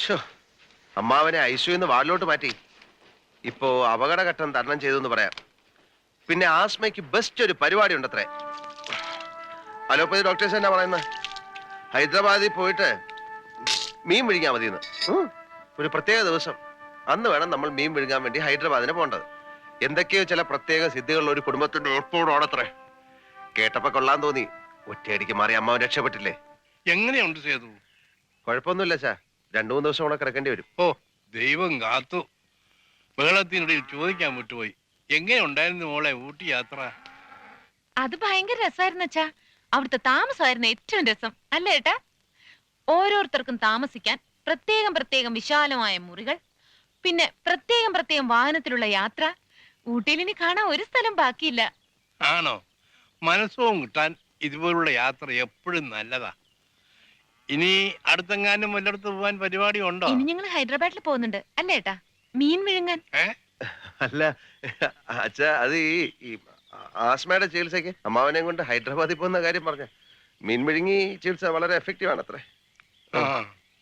ശ്ശോ, അമ്മാവനെ ഐസിയുന്ന് വാർഡിലോട്ട് മാറ്റി. ഇപ്പോ അപകടഘട്ടം തരണം ചെയ്തു എന്ന് പറയാം. പിന്നെ ആസ്മയ്ക്ക് ബെസ്റ്റ് ഒരു പരിപാടി ഉണ്ടത്രേ അലോപ്പതി ഡോക്ടേഴ്സ് എന്നാ പറയുന്നത് ഹൈദരാബാദിൽ പോയിട്ട് മീൻ വിഴുങ്ങാൻ മതിയെന്ന് ഒരു പ്രത്യേക ദിവസം. അന്ന് വേണം നമ്മൾ മീൻ വിഴുങ്ങാൻ വേണ്ടി ഹൈദരാബാദിന് പോകേണ്ടത് എന്തൊക്കെയോ ചില പ്രത്യേക സിദ്ധികളുള്ള ഒരു കുടുംബത്തിന്റെ ഏർപ്പോടാണത്രേ. കേട്ടപ്പോ കൊള്ളാൻ തോന്നി. ഒറ്റയടിക്ക് മാറി അമ്മാവൻ രക്ഷപ്പെട്ടില്ലേ? എങ്ങനെയുണ്ട് സേതു? കുഴപ്പമൊന്നുമില്ല ചാ രണ്ടു മൂന്ന് ദിവസം കൂടെ കിടക്കേണ്ടി വരും. ഓ ദൈവം കാത്തു. ബഹളത്തിനിടയിൽ ചോദിക്കാൻ വിട്ടുപോയി. എങ്ങനെ ഉണ്ടായിരുന്നു മോളെ ഊട്ടി യാത്ര? അത് ഭയങ്കര രസമായിരുന്നു അച്ഛാ. അവിടുത്തെ താമസമായിരുന്നു ഏറ്റവും രസം. അല്ലേ ഏട്ടാ? ഓരോരുത്തർക്കും താമസിക്കാൻ പ്രത്യേകം പ്രത്യേകം വിശാലമായ മുറികൾ പിന്നെ പ്രത്യേകം പ്രത്യേകം വാഹനത്തിലുള്ള യാത്ര. ഊട്ടിയിൽ ഇനി കാണാൻ ഒരു സ്ഥലം ബാക്കിയില്ല. ആണോ? മനസ്സും കിട്ടാൻ ഇതുപോലുള്ള യാത്ര എപ്പോഴും നല്ലതാ. ഇനി അടുത്തെങ്ങാനും വല്ലയിടത്ത് പോവാൻ പരിപാടി ഉണ്ടോ ഇനി ഞങ്ങൾ ഹൈദരാബാദിൽ പോകുന്നുണ്ട്. അല്ലേ ഏട്ടാ? മീൻ വിഴുങ്ങാൻ. അല്ല അച്ഛാ അത് ഈ ഈ ആസ്മയുടെ ചികിത്സയ്ക്ക് അമ്മാവനെയും കൊണ്ട് ഹൈദരാബാദിൽ പോകുന്ന കാര്യം പറഞ്ഞ മീൻ വിഴുങ്ങി ചികിത്സ വളരെ എഫക്റ്റീവ് ആണ് അത്രേ ആ.